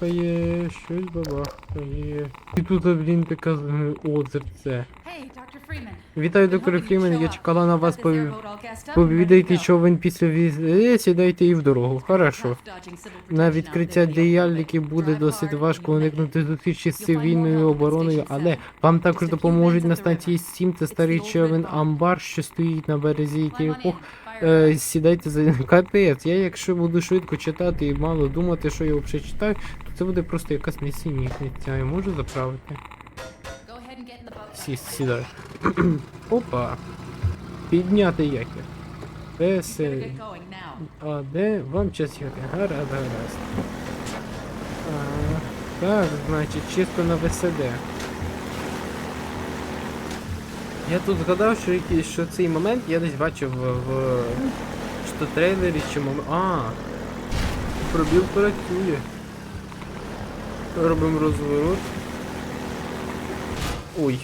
бабахкає, щось бабахкає. І тут, блін, така е, озерце. Вітаю, доктор Фрімен, я чекала на вас пові... Повідайте човен після візи, сідайте і в дорогу. Хорошо. На відкриття діяльники буде досить важко уникнути зустрічі з цивільною обороною, але вам також допоможуть на станції 7, це старий човен Амбар, що стоїть на березі кількох. Е, сідайте за капець. Я якщо буду швидко читати і мало думати, що я взагалі читаю, то це буде просто якась несенітниця. Я можу заправити? Сі, сідай. Опа. Підняти якір. Веселі. А де вам час їхати? Гаразд, гаразд. А, так, значить, чисто на ВСД. Я тут згадав, що, який- що цей момент я десь бачив в, в що трейлері, чи момент. А, пробіл працює. Робимо розворот. Ой.